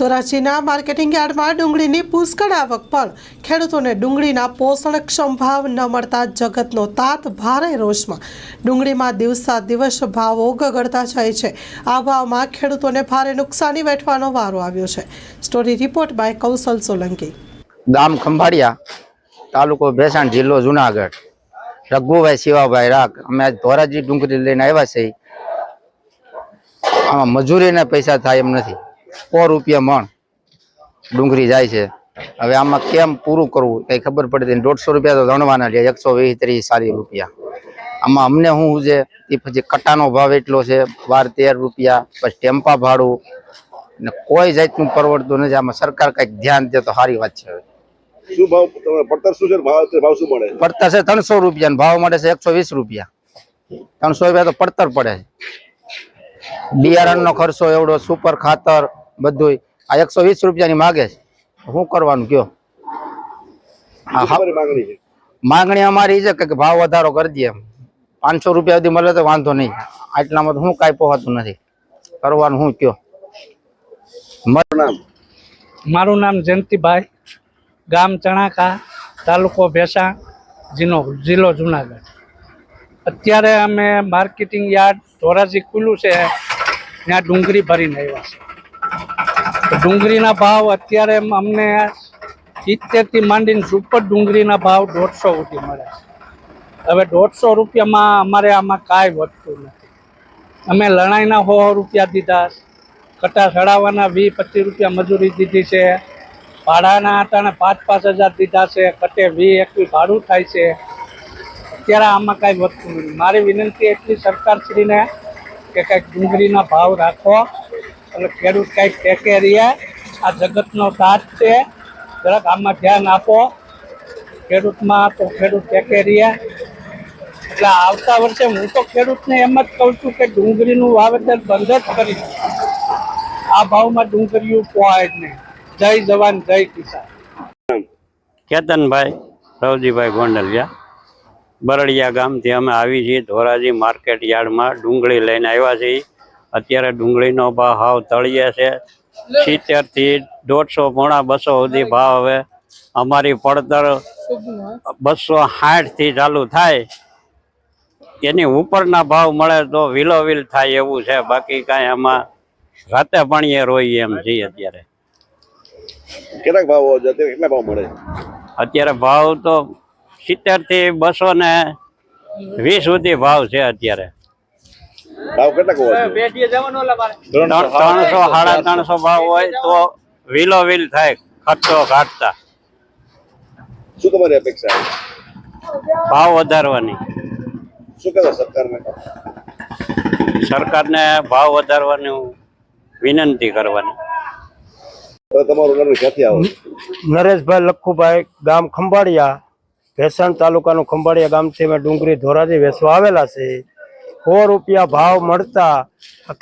ધોરાજીના marketing યાર્ડમાં ડુંગળીની પુષ્કળ આવક પણ ખેડૂતોને ડુંગળીના પોષણક્ષમ ભાવ ન મળતા જગતનો તાત ભારે રોષમાં. ડુંગળીમાં દિવસા દિવસ ભાવો ગગડતા જાય છે. આ ભાવમાં ખેડૂતોને ભારે નુકસાની વેઠવાનો વારો આવ્યો છે. Story report by Kaushal Solanki. ગામ ખંભાળિયા, તાલુકો ભેસાણ જિલ્લો જુનાગઢ. રઘુભાઈ શિવાભાઈ રાખ, અમે ધોરાજી ડુંગળી લઈને આવ્યા છીએ. મજૂરીના પૈસા થાય એમ નથી. સો રૂપિયા મણ ડુંગળી જાય છે. હવે આમાં કેમ પૂરું કરવું કઈ ખબર પડતી દોઢસો રૂપિયા તો ગણવાના છે એકસો વીસ ત્રીસ ચાલીસ રૂપિયા. આમાં અમને શું છે એ પછી કટાનો ભાવ એટલો છે બાર તેર રૂપિયા પછી ટેમ્પા ભાડું ને કોઈ જાતનું પરવડતું નથી. આમાં સરકાર કંઈક ધ્યાન દે તો સારી વાત છે શું ભાવ પડતર શું છે ભાવ શું મળે? પડતર છે ત્રણસો રૂપિયા ભાવ મળે છે એકસો વીસ રૂપિયા. ત્રણસો રૂપિયા તો પડતર પડે છે. બિયારણ નો ખર્ચો એવડો સુપર ખાતર બધું આ એકસો વીસ રૂપિયાની માગે છે. શું કરવાનું કયો? માંગણી અમારી છે કે ભાવ વધારો કરી દે એમ. પાંચસો રૂપિયા સુધી મળે તો વાંધો નહીં. આટલામાં તો શું કાંઈ પોહાતું નથી. કરવાનું શું કયો? મારું નામ જયંતિભાઈ ગામ ચણાકા તાલુકો ભેસાણ જિલ્લો જિલ્લો જુનાગઢ. અત્યારે અમે માર્કેટિંગ યાર્ડ ધોરાજી ખુલ્લું છે. ત્યાં ડુંગળી ભરીને આવ્યા છે. ડુંગળીના ભાવ અત્યારે અમને સિત્તેરથી માંડીને સુપર ડુંગળીના ભાવ દોઢસો સુધી મળે છે. હવે દોઢસો રૂપિયામાં અમારે આમાં કાંઈ વધતું નથી. અમે લણાઈના સો રૂપિયા દીધા. કટા સડાવવાના વીસ પચીસ રૂપિયા મજૂરી દીધી છે. ભાડાના આટાને પાંચ પાંચ હજાર દીધા છે. કટે વી એકવી ભાડું થાય છે. અત્યારે આમાં કાંઈ વધતું નથી. મારી વિનંતી એટલી સરકારશ્રીને કે કંઈક ડુંગળીના ભાવ રાખો. અને ખેડૂત કંઈક ટેકે રહીએ આ જગતનો સાથ છે. જરાક આમાં ધ્યાન આપો. ખેડૂતમાં તો ખેડૂત ટેકે રહીએ એટલે આવતા વર્ષે હું તો ખેડૂતને એમ જ કહું છું કે ડુંગળીનું વાવેતર બંધ જ કરી આ ભાવમાં ડુંગળીઓ પોહાય જ નહીં. જય જવાન, જય કિસાન. કેતનભાઈ, રવજીભાઈ ગોંડલિયા. બરડિયા ગામથી અમે આવી છીએ ધોરાજી માર્કેટ યાર્ડમાં ડુંગળી લઈને આવ્યા છીએ. અત્યારે ડુંગળીનો ભાવ તળીએ છે. સિત્તેરથી દોઢસો પોણા બસો સુધી ભાવ હવે. અમારી પડતર બસો સાઠથી ચાલુ થાય. એની ઉપરના ભાવ મળે તો વિલોવિલ થાય એવું છે. બાકી કાંઈ આમાં રાતે પાણીએ રોઈએ એમ છીએ અત્યારે. કેટલાક ભાવ કેટલા ભાવ મળે? અત્યારે ભાવ તો સિત્તેરથી બસો ને વીસ સુધી ભાવ છે અત્યારે. ભાવ જોઈએ ત્રણ- ત્રણસો સાડા ત્રણસો ભાવ હોય તો વિલો વિલ થાય ખર્ચો કાઢતા શું તમારી અપેક્ષા? છે? ભાવ વધારવાની. શું કહેવા સરકારને? સરકારને ભાવ વધારવાની વિનંતી કરવાની. તમારું નામ ક્યાંથી આવો? નરેશભાઈ લખુભાઈ ગામ ખંભાળિયા. ભેસણ તાલુકાનું ખંભાળિયા ગામથી અમે ડુંગળી ધોરાજી વેસવા આવેલા છે. સો રૂપિયા ભાવ મળતા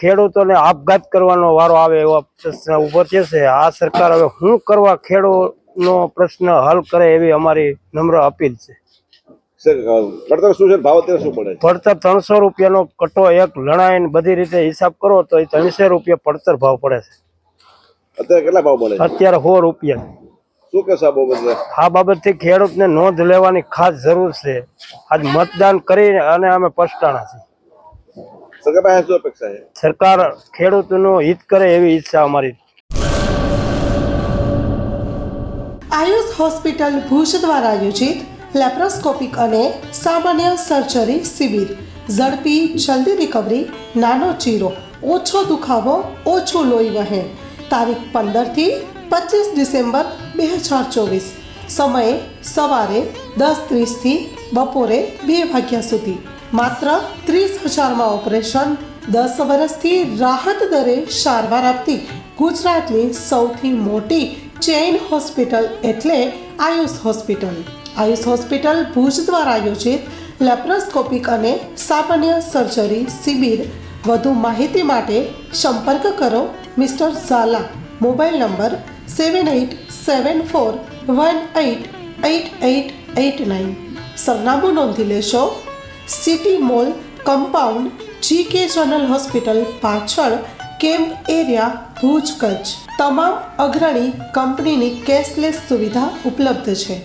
ખેડૂતોને આપઘાત કરવાનો વારો આવે એવો પ્રશ્ન ઊભો થશે છે. આ સરકાર હવે શું કરવા ખેડૂતનો પ્રશ્ન હલ કરે એવી અમારી નમ્ર અપીલ છે. પડતર ત્રણસો રૂપિયાનો કટો એક લણાઈને બધી રીતે હિસાબ કરો તો એ ત્રણસો રૂપિયા પડતર ભાવ પડે છે. અત્યારે કેટલા ભાવ મળે અત્યારે સો રૂપિયા. શું બાબતે? આ બાબતથી ખેડૂતને નોંધ લેવાની ખાસ જરૂર છે. આજ મતદાન કરી અને અમે પસ્તાણા છીએ. સરકાર શું અપેક્ષા છે? સરકાર ખેડૂતનું હિત કરે એવી ઈચ્છા અમારી. આયુષ હોસ્પિટલ ભુજ દ્વારા આયોજિત લેપ્રોસ્કોપિક અને સામાન્ય સર્જરી શિબિર. ઝડપી જલ્દી રિકવરી નાનો ચીરો ઓછો દુખાવો ઓછું લોહી વહે. તારીખ પંદરથી પચીસ ડિસેમ્બર બે હજાર ચોવીસ. સમયે સવારે દસ ત્રીસથી બપોરે બે વાગ્યા સુધી. માત્ર ત્રીસ હજારમાં ઓપરેશન, દસ વર્ષથી રાહત દરે સારવાર આપતી ગુજરાતની સૌથી મોટી ચેઇન હોસ્પિટલ એટલે આયુષ હોસ્પિટલ. આયુષ હોસ્પિટલ ભુજ દ્વારા આયોજિત લેપ્રોસ્કોપિક અને સામાન્ય સર્જરી શિબિર. વધુ માહિતી માટે સંપર્ક કરો mister Zala. Mobile number seven eight seven four one eight eight eight eight nine. સરનામું નોંધી લેશો city mall, compound G K general hospital પાછળ, કેમ્પ એરિયા, ભુજ, કચ્છ. તમામ અગ્રણી કંપનીની કેશલેસ સુવિધા ઉપલબ્ધ છે.